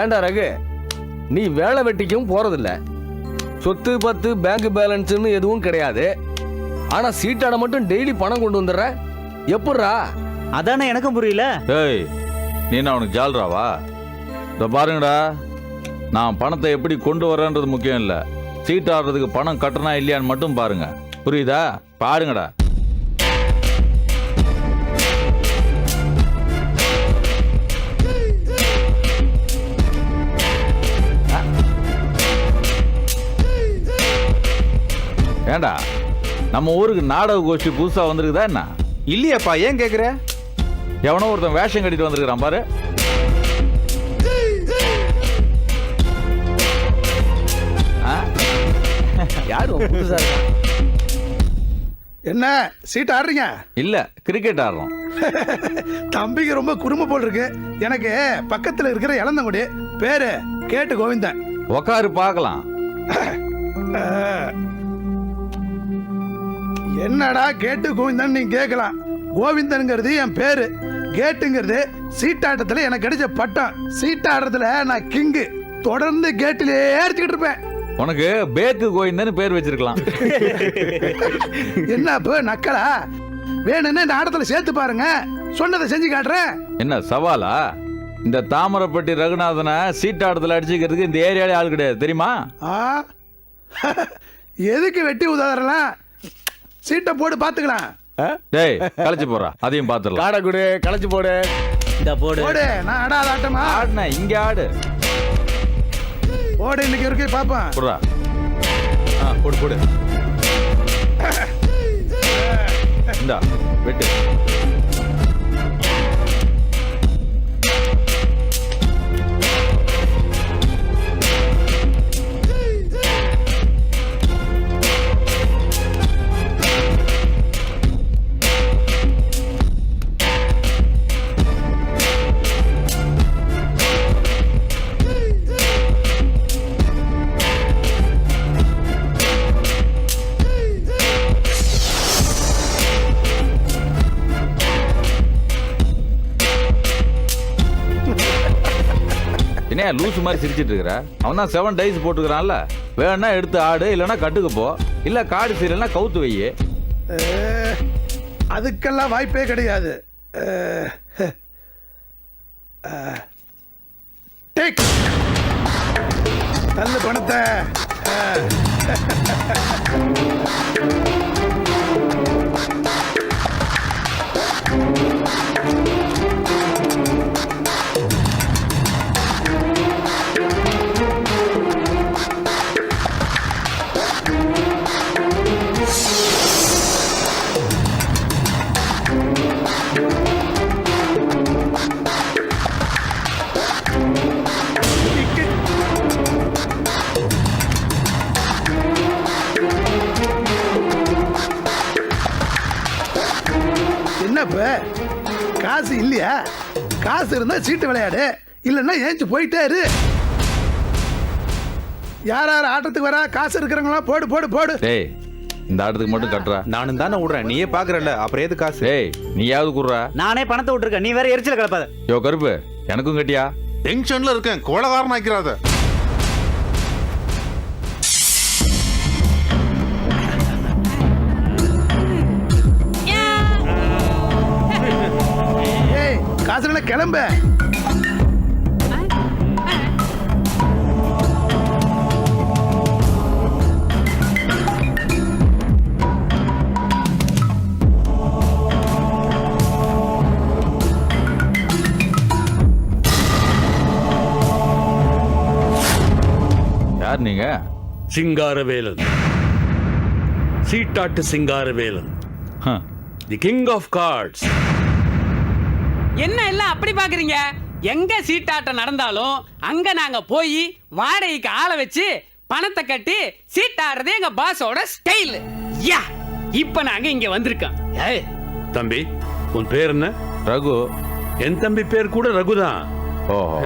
ஏன்டா ரகு? நீ வேலை வெட்டிக்கும் போறதில்ல. சொத்து பத்து பேங்க் பேலன்ஸ்னு எதுவும் கிடையாது. ஆனா சீட்டாட மட்டும் டெய்லி பணம் கொண்டு வந்துடுற? எப்பட்றா? அதானே எனக்கும் புரியல. ஏய் நீ என்ன அவனுக்கு ஜால்ராவா? இந்த பாருங்கடா. நான் பணத்தை எப்படி கொண்டு வரேன்றது முக்கியம் இல்லை. சீட் ஆடுறதுக்கு பணம் கட்டணா இல்லையான்னு மட்டும் பாருங்க. புரியுதா? பாருங்கடா. ஏண்டா? நம்ம ஊருக்கு நாடக கோஷ்டி புதுசா வந்திருக்குதா என்ன? இல்லையாப்பா ஏன் கேக்குற? எவனோ ஒருத்தன் வேஷம் கட்டிட்டு வந்திருக்கிறான் பாரு. ஆ? யாரு உன் புதுசா என்ன சீட் ஆடுறீங்க? இல்ல கிரிக்கெட் ஆடுறோம். தம்பிக்கு ரொம்ப குறும்பு போல் இருக்கு எனக்கு பக்கத்துல இருக்கிற இளந்தங்குடி பேரு கேட்டு கோவிந்தன். உக்காரு பார்க்கலாம். என்னடா கேட்டு கோவிந்தன் நீங்க கேட்கலாம் கோவிந்தனுங்கிறது என் பேரு. கேட்டுங்கிறது சீட்டாட்டத்துல எனக்கு கிடைச்ச பட்டம். சீட்டாடுறதுல நான் கிங்கு. தொடர்ந்து கேட்டிலே அடிச்சுக்கிட்டு இருப்பேன். உனக்கு பேக்கு கோயிந்தன்னு பேர் வச்சிருக்கலாம். என்ன இப்போ நக்கலா? வேணும்னா இந்த ஆட்டத்துல சேர்த்து பாருங்க. சொன்னதை செஞ்சு காட்டுறேன். என்ன சவாலா? இந்த தாமரைப்பட்டி ரகுநாதனை சீட்டாட்டத்தில் அடிச்சுக்கிறதுக்கு இந்த ஏரியாலே ஆள் கிடையாது தெரியுமா? எதுக்கு வெட்டி உதாரணலாம் சீட்டை போட்டு பார்த்துக்கலாம் ஆ? டேய் களைச்சு போறா அதையும் பார்த்துடலாம் காடை கொடு களைச்சு போடு. இந்த போடு. போடு நான் ஆடாத ஆட்டமா? ஆடுன இங்க ஆடு. போடு இன்னைக்கு இருக்கு பாப்போம். புறா ஆ, போடு போடு. இந்தா வெட்டு. ஏன் லூசு மாதிரி சிரிச்சிட்டு இருக்கிற? அவன் தான் செவன் டைஸ் போட்டுக்கிறான்ல. வேணா எடுத்து ஆடு இல்லைன்னா கட்டுக்கு போ. இல்ல காடு சீரியல்னா கவுத்து வை. அதுக்கெல்லாம் வாய்ப்பே கிடையாது. டேக். நல்ல பணத்தை. விளையாடு. இல்லைன்னா ஏஞ்சி போயிட்டே இரு. யார் யார் ஆட்டத்துக்கு வரா? காசு இருக்கிறவங்களா போடு போடு போடு. டேய் இந்த ஆட்டத்துக்கு மட்டும் கட்டுறா. நானும் தானே விடுறேன் நீயே பாக்குறல அப்புறம் எது காசு? டேய் நீயாவது குடுறா நானே பணத்தை விட்டுருக்கேன். நீ வேற எரிச்சல கலப்பாத யோ கருப்பு எனக்கும் கட்டியா? டென்ஷன்ல இருக்கேன். கோலகாரன் ஆக்கிறாத ஏய் காசுகளை கிளம்ப. நீங்க? Singaravelan. சீட்டாட்டு Singaravelan. The king of cards என்ன எல்லாம் அப்படி பாக்குறீங்க? எங்க சீட்டாட்டம் நடந்தாலும் அங்க நாங்க போய் வாடகைக்கு ஆளை வச்சு பணத்தை கட்டி சீட்டாடுறதே எங்க பாஸோட ஸ்டைல் யா இப்ப நாங்க இங்க வந்திருக்கோம். ஏய், தம்பி உன் பேர் என்ன? ரகு. என் தம்பி பேர் கூட ரகுதான். ஓஹோ.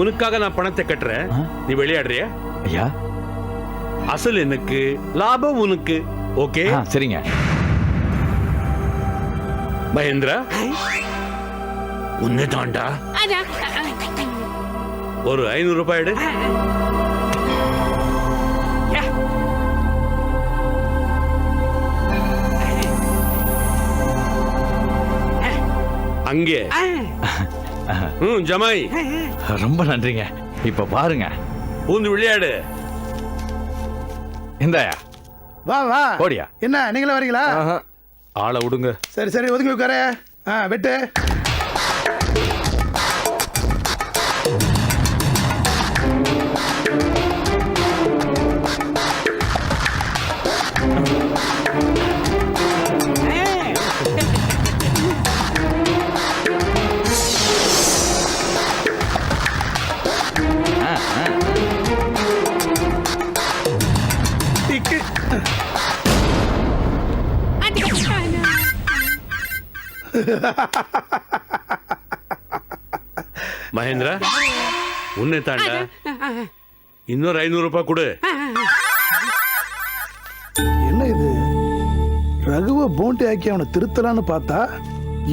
உனக்காக நான் பணத்தை கட்டுறேன். நீ விளையாடுறியா? ஐயா? அசல் எனக்கு லாபம் உனக்கு ஓகே? ஆ, சரிங்க. மகேந்திரா? உன்னை தாண்டா. ஒரு ஐநூறு ரூபாய் எடு. அங்கே. ம் ஜமாய். ரொம்ப நன்றிங்க. இப்ப பாருங்க. பூந்து விளையாடு. இந்தாயா. வா வா. போடியா. என்ன நீங்களே வரீங்களா. ஆளை விடுங்க. சரி சரி ஒதுங்கி உட்காரு. ஆ வெட்டு. மகேந்திரா உன்னை தாண்டா. இன்னொரு ஐநூறு ரூபாய் கொடு. என்ன இது? ரகுவை போண்டி ஆக்கி அவனை திருத்தலான்னு பார்த்தா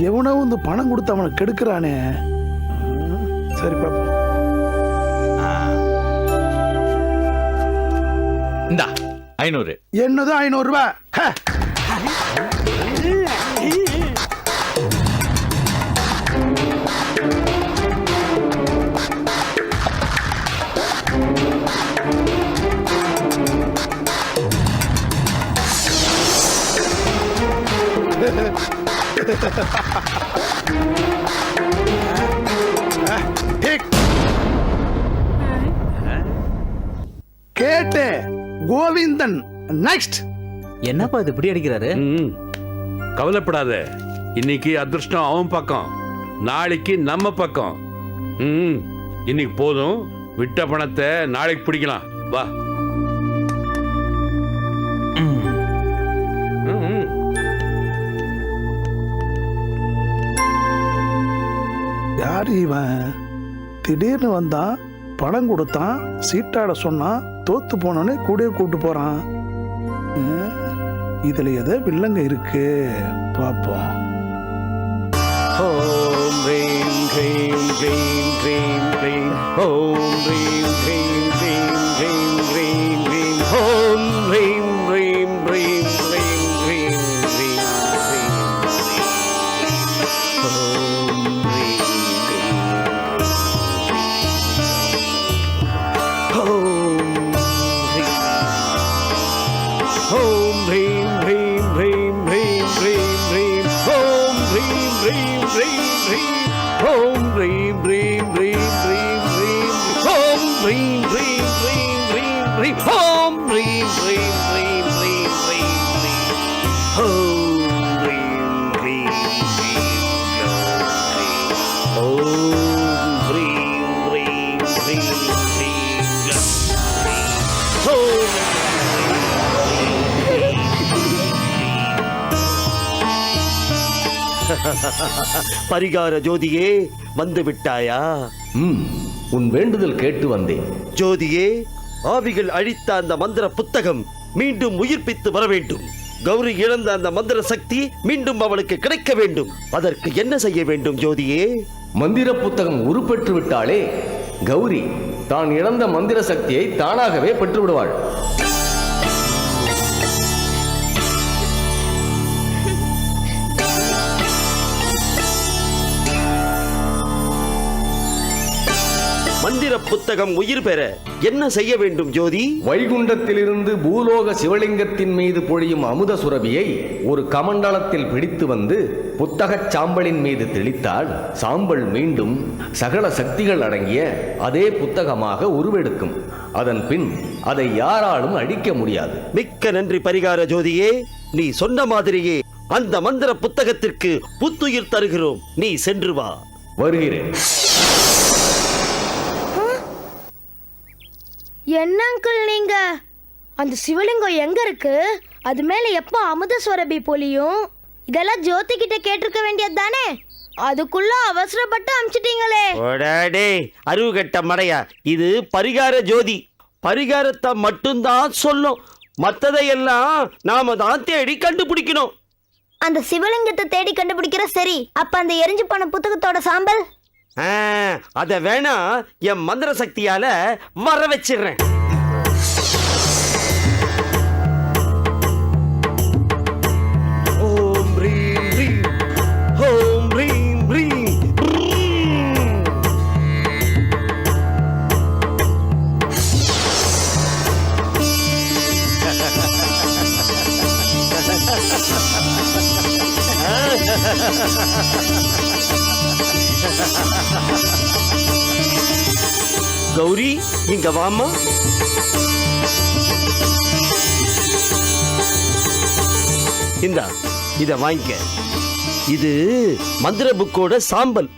எவனோ வந்து பணம் கொடுத்து அவனை கெடுக்கிறானே. சரி பாப்பா இந்தா ஐநூறு. என்னதும் ஐநூறு நெக்ஸ்ட் என்னப்பா இது இப்படி அடிக்கிறாரு? ம் கவலைப்படாத. இன்னைக்கு அதிர்ஷ்டம் அவன் பக்கம். நாளைக்கு நம்ம பக்கம். ம் இன்னைக்கு போதும். விட்ட பணத்தை நாளைக்கு பிடிக்கலாம். வா. ம், ம். யார் இவன்? திடீர்னு வந்தான் பணம் கொடுத்தான் சீட்டாட சொன்னான் தோத்து போனோடனே கூடயே கூட்டு போறான். இதுல ஏதோ வில்லங்க இருக்கு. பார்ப்போம் ஓம் ரீம் க்ரீம் க்ரீம் க்ரீம் க்ரீம் ஓம் ரீம் க்ரீம் க்ரீம் க்ரீம் பரிகார ஜோதியே வந்து விட்டாயா? ம் உன் வேண்டுதல் கேட்டு வந்தேன். ஜோதியே ஆவிகள் அழித்த அந்த மந்திர புத்தகம் மீண்டும் உயிர்ப்பித்து வர வேண்டும். கௌரி இழந்த அந்த மந்திர சக்தி மீண்டும் அவளுக்கு கிடைக்க வேண்டும். அதற்கு என்ன செய்ய வேண்டும் ஜோதியே? மந்திர புத்தகம் உருப்பெற்று விட்டாலே கௌரி தான் இழந்த மந்திர சக்தியை தானாகவே பெற்று மந்திர புத்தகம் உயிர் பெற என்ன செய்ய வேண்டும் ஜோதி? வைகுண்டத்திலிருந்து பூலோக சிவலிங்கத்தின் மீது பொழியும் அமுத சுரபியை ஒரு கமண்டலத்தில் பிடித்து வந்து புத்தகச் சாம்பலின் மீது தெளித்தால் சாம்பல் மீண்டும் சகல சக்திகள் அடங்கிய அதே புத்தகமாக உருவெடுக்கும். அதன் பின் அதை யாராலும் அழிக்க முடியாது. மிக்க நன்றி பரிகார ஜோதியே. நீ சொன்ன மாதிரியே அந்த மந்திர புத்தகத்திற்கு புத்துயிர் தருகிறோம். நீ சென்று வா. வருகிறேன். என்ன அங்கிள் நீங்க? அந்த சிவலிங்கம் எங்க இருக்கு? அது மேல எப்போ அமுத சுரபி பொலியும் இதெல்லாம் ஜோதி கிட்ட கேட்டிருக்க வேண்டியது தானே? அதுக்குள்ள அவசரப்பட்டு அமிச்சிட்டீங்களே. ஓடாடே அறிவு கெட்ட மடையா. இது பரிகார ஜோதி. பரிகாரத்தை மட்டும்தான் சொல்லும். மற்றதையெல்லாம் நாம தான் தேடி கண்டுபிடிக்கணும். அந்த சிவலிங்கத்தை தேடி கண்டுபிடிக்கிற சரி. அப்ப அந்த எரிஞ்சு போன புத்தகத்தோட சாம்பல்? அத வேணா என் மந்திர சக்தியால வர வச்சிடுறேன். ha ரீம் ரீம் ha கௌரி இங்க வாமா இந்தா இத வாங்கிக்க. இது மந்திர புக்கோட சாம்பல்.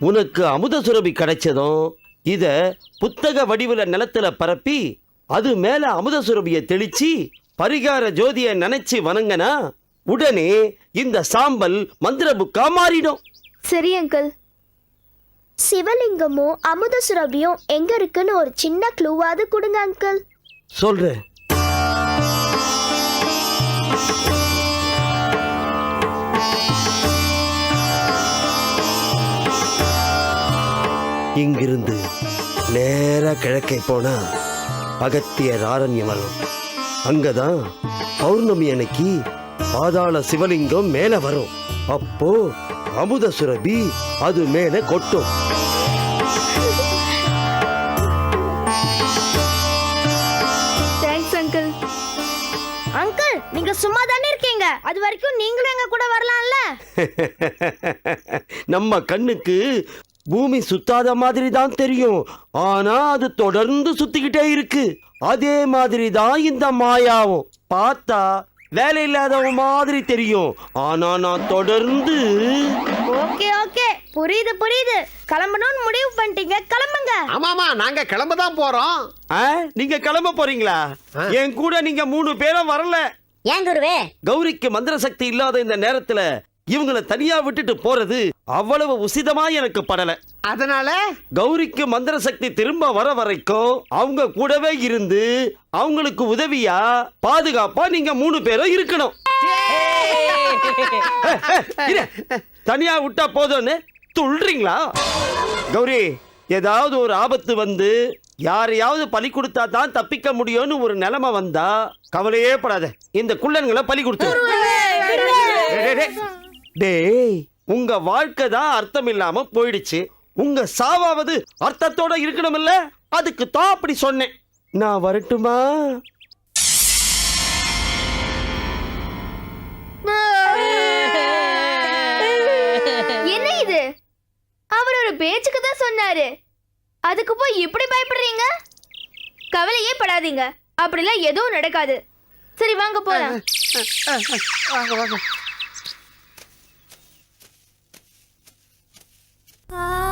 உனக்கு அமுத சுரபி கிடைச்சதும் இத புத்தக வடிவில் நிலத்துல பரப்பி அது மேல அமுத சுரபியை தெளிச்சு பரிகார ஜோதிய நினைச்சு வணங்கனா உடனே இந்த சாம்பல் மந்திர புக்கா மாறிடும். சரி அங்கிள் சிவலிங்கமும் அமுத சுரபியும் எங்க இருக்குன்னு ஒரு சின்ன க்ளூவாவது கொடுங்க அங்கிள் சொல்றேன். இங்கிருந்து நேரா கிழக்கே போனா அகத்தியர் ஆரண்யம் வரும். அங்கதான் பௌர்ணமி அன்னைக்கு பாதாள சிவலிங்கம் மேல வரும். அப்போ அமுத சுரபி அது மேல கொட்டும். தேங்க்ஸ் அங்கிள் அங்கிள் நீங்க சும்மா தானே இருக்கீங்க? அது வரைக்கும் நீங்களும் எங்க கூட வரலாம்ல? நம்ம கண்ணுக்கு பூமி சுத்தாத மாதிரி தான் தெரியும். ஆனா அது தொடர்ந்து சுத்திக்கிட்டே இருக்கு. அதே மாதிரி தான் இந்த மாயாவும். பார்த்தா வேலை இல்லாதவன் மாதிரி தெரியும். ஆனா நான் தொடர்ந்து ஓகே ஓகே. புரியுது புரியுது. கிளம்பணும்னு முடிவு பண்ணிட்டீங்க. கிளம்புங்க. ஆமாமா நாங்க கிளம்ப தான் போறோம். ஆ, நீங்க கிளம்ப போறீங்களா? என் கூட நீங்க மூணு பேரும் வரல. ஏன் குருவே? கௌரிக்கு மந்திர சக்தி இல்லாத இந்த நேரத்துல இவங்கள தனியா விட்டுட்டு போறது அவ்வளவு உசிதமா எனக்கு படல. அதனால? கௌரிக்கு மந்திர சக்தி திரும்ப வர வரைக்கும் அவங்க கூடவே இருந்து அவங்களுக்கு உதவியா பாதுகாப்பா நீங்க மூணு பேரும் இருக்கணும். இரு. தனியா விட்டா போதும்னு துள்றீங்களா? கௌரி ஏதாவது ஒரு ஆபத்து வந்து யாரையாவது பலி கொடுத்தா தான் தப்பிக்க முடியும்னு ஒரு நிலைமை வந்தா கவலையே படாத. இந்த குள்ளன்களை பலி கொடுத்து டேய், உங்க வாழ்க்கை தான் அர்த்தம் இல்லாம போயிடுச்சு. உங்க சாவாவது அர்த்தத்தோட இருக்கணும்ல அதுக்கு தான் அப்படி சொன்னேன். நான் வரட்டுமா? என்ன இது? அவர் ஒரு பேச்சுக்கு தான் சொன்னாரு. அதுக்கு போய் இப்படி பயப்படுறீங்க? கவலையே படாதீங்க. அப்படிலாம் எதுவும் நடக்காது. சரி வாங்க போலாம். வாங்க வாங்க. Ah.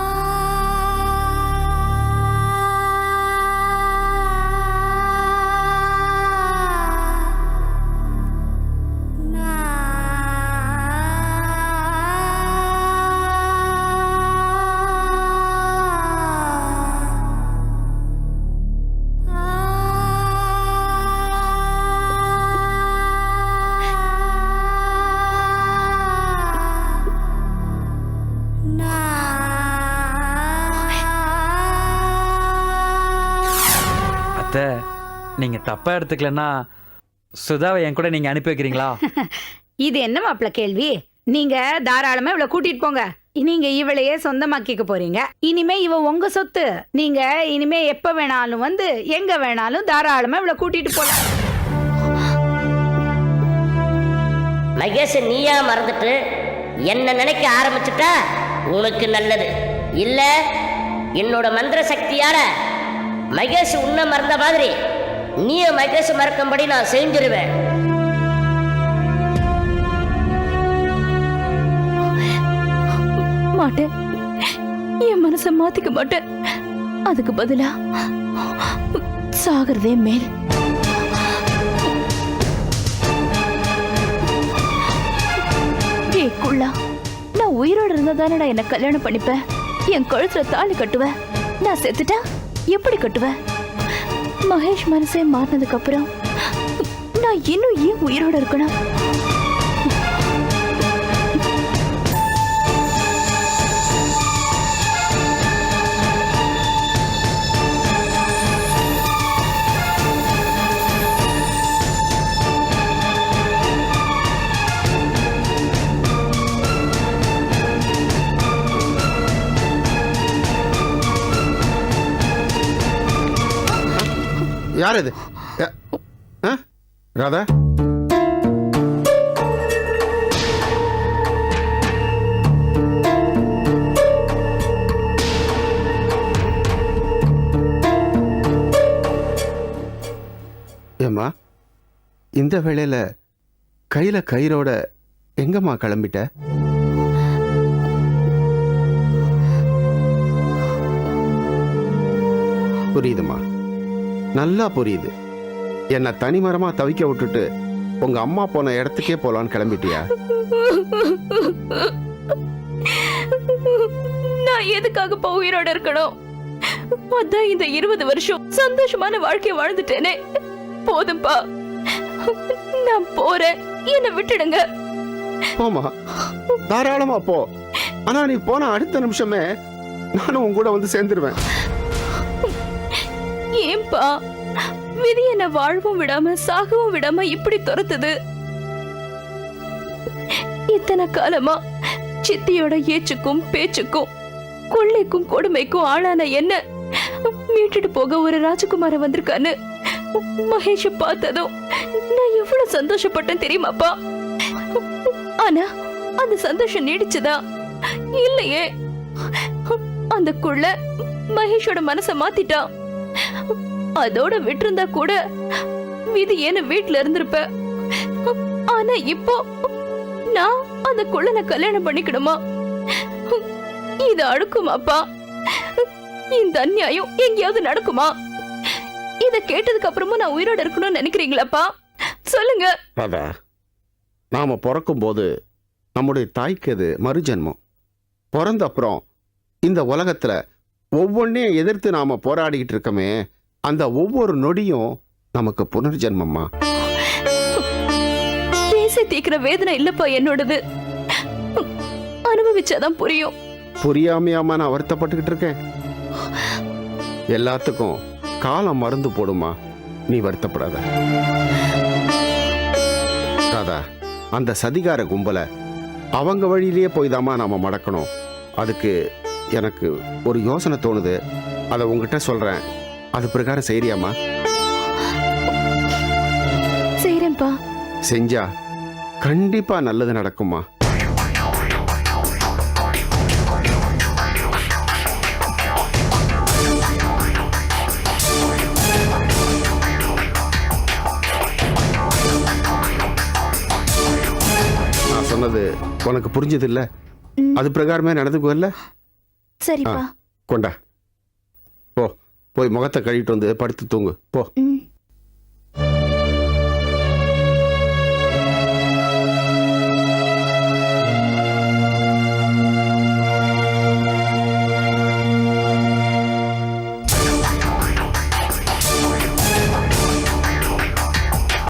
நீங்க தப்பா எடுத்துக்கலன்னா சுதாவை என் கூட நீங்க அனுப்பி வைக்கிறீங்களா? இது என்ன மாப்பிள கேள்வி? நீங்க தாராளமா இவளை கூட்டிட்டு போங்க. நீங்க இவளையே சொந்தமாக்கிக்க போறீங்க. இனிமே இவ உங்க சொத்து. நீங்க இனிமே எப்ப வேணாலும் வந்து எங்க வேணாலும் தாராளமா இவளை கூட்டிட்டு போலாம் மகேஷ் நீயா மறந்துட்டு என்ன நினைக்க ஆரம்பிச்சுட்டா உனக்கு நல்லது. இல்ல என்னோட மந்திர சக்தியால மகேஷ் உன்னை மறந்த மாதிரி நீயும் மகேஷ் மறக்கும்படி நான் செஞ்சிருவேன். மாட்டேன். என் மனசை மாத்திக்க மாட்டேன். அதுக்கு பதிலா சாகிறதே மேல். ஏய் நான் உயிரோடு இருந்தா தானடா என்ன கல்யாணம் பண்ணிப்பேன் என் கழுத்துல தாலி கட்டுவேன் நான் செத்துட்டா? எப்படி கட்டுவேன் மகேஷ் மனசே மாறினதுக்கு அப்புறம் நான் இன்னும் ஏன் உயிரோட இருக்கணும்? யார் இது? ஆ? ராதா? ஏம்மா இந்த வேளையில் கையில் கயிறோட எங்கம்மா கிளம்பிட்ட? புரியுதுமா நல்லா புரியுது. என்னை தனிமரமா தவிக்க விட்டுட்டு உங்க அம்மா போன இடத்துக்கே போலான்னு கிளம்பிட்டியா? நான் எதுக்காகப்பா உயிரோட இருக்கணும்? அதான் இந்த இருபது வருஷம் சந்தோஷமான வாழ்க்கைய வாழ்ந்துட்டேனே. போதும்பா. நான் போறேன். என்னை விட்டுடுங்க. போமா தாராளமா போ. ஆனா நீ போன அடுத்த நிமிஷமே நானும் உன் கூட வந்து சேர்ந்துருவேன். அப்பா விதி என்ன வாழவும் விடாம சாகவும் விடாம இப்படி துரத்துது. இத்தனை காலமா சித்தியோட ஏச்சுக்கும் பேச்சுக்கும் கொள்ளைக்கும் கொடுமைக்கும் ஆளான என்ன மீட்டுட்டு போக ஒரு ராஜகுமார வந்திருக்கான்னு மகேஷ பார்த்ததும் நான் எவ்வளவு சந்தோஷப்பட்டேன் தெரியுமாப்பா? ஆனா அந்த சந்தோஷம் நீடிச்சதா? இல்லையே. அந்த குள்ள மகேஷோட மனச மாத்திட்டான். அதோட விட்டிருந்தா கூட விதி ஏன வீட்ல இருந்திருப்ப? ஆனா இப்போ நான் அந்த குள்ளனை கல்யாணம் பண்ணிக்கணுமா? இது அடுக்குமாப்பா இந்த அநியாயம் எங்கேயாவது நடக்குமா? இத கேட்டதுக்கு அப்புறமா நான் உயிரோட இருக்கணும்னு நினைக்கிறீங்களாப்பா? சொல்லுங்க. ராதா நாம பிறக்கும் போது நம்முடைய தாய்க்கு அது மறுஜென்மம். பிறந்த அப்புறம் இந்த உலகத்துல ஒவ்வொன்றையும் எதிர்த்து நாம போராடிக்கிட்டு இருக்கோமே அந்த ஒவ்வொரு நொடியும் நமக்கு புனர்ஜென்மம்மா. பேசி தீக்கிற வேதனை இல்லப்பா என்னோடது. அனுபவிச்சாதான் புரியும். புரியாமையாம நான் வருத்தப்பட்டுக்கிட்டு இருக்கேன். எல்லாத்துக்கும் காலம் மருந்து போடுமா நீ வருத்தப்படாத. ராதா அந்த சதிகார கும்பலை அவங்க வழியிலேயே போய் தாம்மா நாம மடக்கணும். அதுக்கு எனக்கு ஒரு யோசனை தோணுது. அதை உங்ககிட்ட சொல்றேன். அது பிரகாரம் செய்றியாம்மா? செய்யறேன்ப்பா செஞ்சா கண்டிப்பா நல்லது நடக்குமா நான் சொன்னது உனக்கு புரிஞ்சது இல்ல அது பிரகாரமே நடந்துக்குவல்ல சரிப்பா. கொண்டா. போ. போய் முகத்தை கழுவிட்டு வந்து படுத்து தூங்கு. போ. ம்